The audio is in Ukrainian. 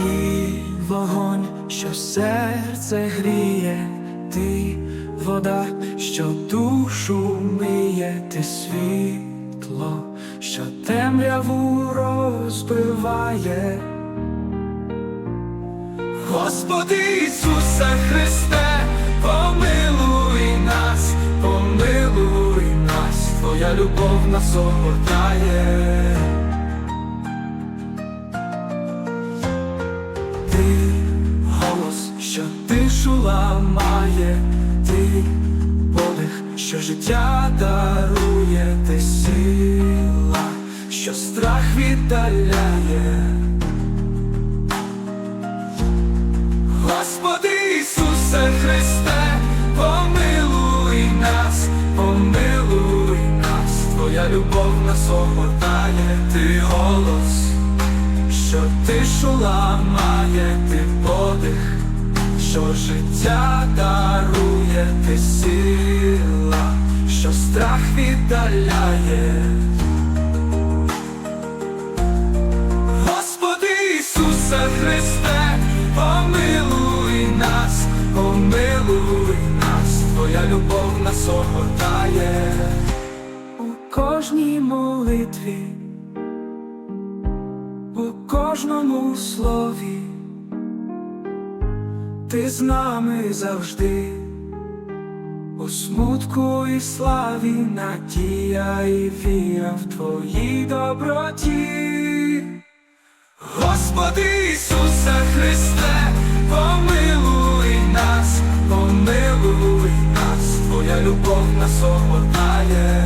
Ти вогонь, що серце гріє, ти вода, що душу миє, ти світло, що темряву розбиває. Господи Ісуса Христе, помилуй нас, помилуй нас, Твоя любов нас огортає. Тишу ламає, ти подих, що життя дарує, ти сила, що страх віддаляє. Господи Ісусе Христе, помилуй нас, помилуй нас, Твоя любов нас огортає, ти голос, що тишу ламає, ти подих, що життя дарує, ти сила, що страх віддаляє. Господи Ісусе Христе, помилуй нас, помилуй нас, Твоя любов нас огортає у кожній молитві, у кожному слові, ти з нами завжди. У смутку і славі надія і віра в твоїй доброті. Господи Ісусе Христе, помилуй нас, помилуй нас, Твоя любов нас огортає.